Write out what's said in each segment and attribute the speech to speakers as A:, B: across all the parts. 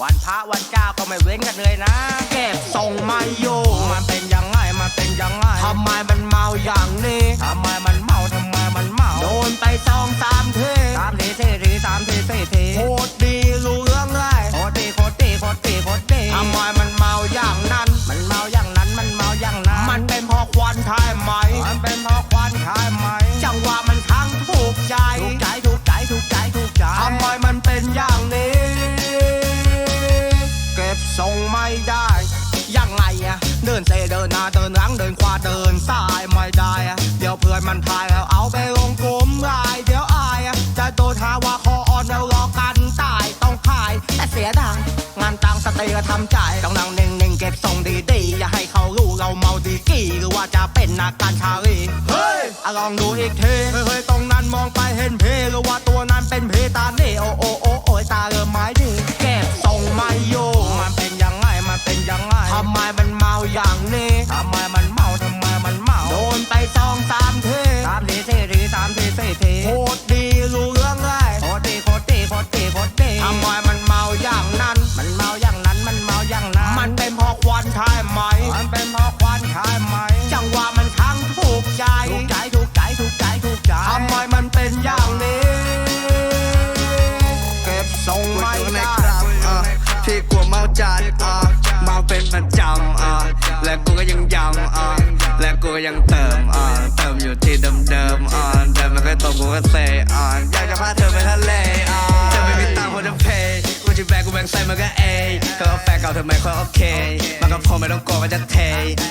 A: วันพระวันเจ้าก็ไม่เว้นกันเลยนะ เก็บทรงไม่อยู่มันเป็นยังไงมันเป็นยังไงทำไมมันเมาอย่างนี้ทำไมมันเมาทำไมมันเมาโดนไปสองสามทีสามทีสี่ทีสามทีสี่ทีโค เดินเซเดินหน้าเดินหลังเดินขวาเดินซ้ายไม่ได้อะเดี๋ยวเพื่อนมันทายแล้วเอาไปลงกลมลายเดี๋ยวอายอะจะโดนหาว่าคออ่อนแล้วรอกันตายต้องขายแต่เสียดายงานตังสเตย์ก็ทำใจต้องนั่งเน่งๆเก็บทรงดีๆอย่าให้เขารู้เราเมาดีกี่หรือว่าจะเป็นนักการชาลีเฮ้ยอะลองดูอีกทีเฮ้ยๆตรงนั้นมองไปเห็นเพหรือว่าตัวนั้นเป็นเพตานี่โอโอโอโอยตาเริ่มไม้ดีเก็ ป็นประจำอะ
B: และกูก็ยังย้ำอะและกูก็ยังเติมอะเติมอยู่ที่เดิมๆอะเดิมมันก็ตรงกูก็เซอะอยากจะพาเธอไปทะเลอะเธอไม่มีตังค์พอจะเพย์กูจะแบกกูแบ่งใส่มันก็เอเธอเอาแฟนเก่าเธอไม่ค่อยโอเคมันก็พอไม่ต้องกลัวว่าจะเท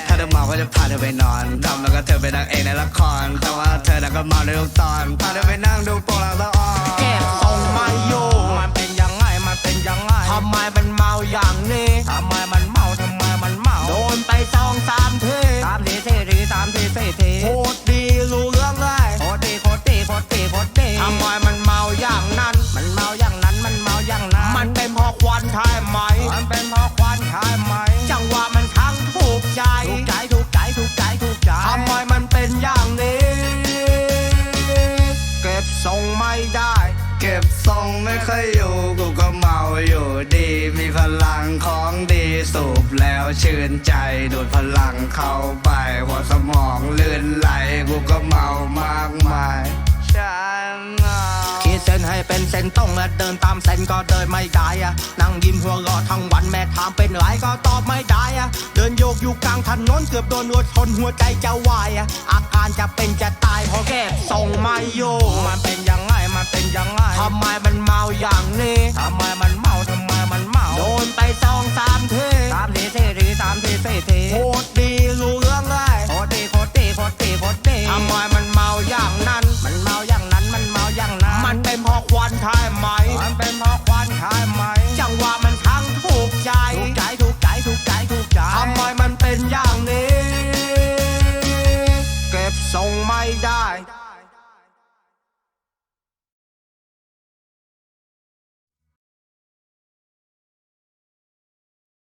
B: ถ้าเธอเมาก็จะพาเธอไปนอนทำแล้วก็เธอไปนางเอกในละครแต่ว่าเธอน่ะก็เมาในทุกตอนพาเธอไปนั่งดูโปรงลางตะอ่อน
A: เก็บทรงไม่อยู่มันเป็นยังไงมันเป็นยังไงทำไมมันเมาอย่าง สี่ทีสามทีสี่ทีโคตรดี เก็บทรงไม่
B: ค่อยอยู่ กูก็เมาอยู่ดี มีพลังของดีสูบแล้วชื่นใจดูดพลังเข้าไป หัวสมองลื่นไหล กูก็เมามากมายฉันเมา
A: ขีดเส้นให้เป็นเส้นตรงและเดินตามเส้นก็เดินไม่ได้อะนั่งยิ้มหัวเราะทั้งวันแม่ถามเป็นไรก็ตอบไม่ได้อะเดินโยกอยู่กลางถนนเกือบโดนรถชนหัวใจจะวายอะอาการจะเป็นจะตายเพราะแค่ทรงไม่อยู่มันเป็น มันเป็นยังไงทำไมมันเมาอย่างนี้ทำไมมัน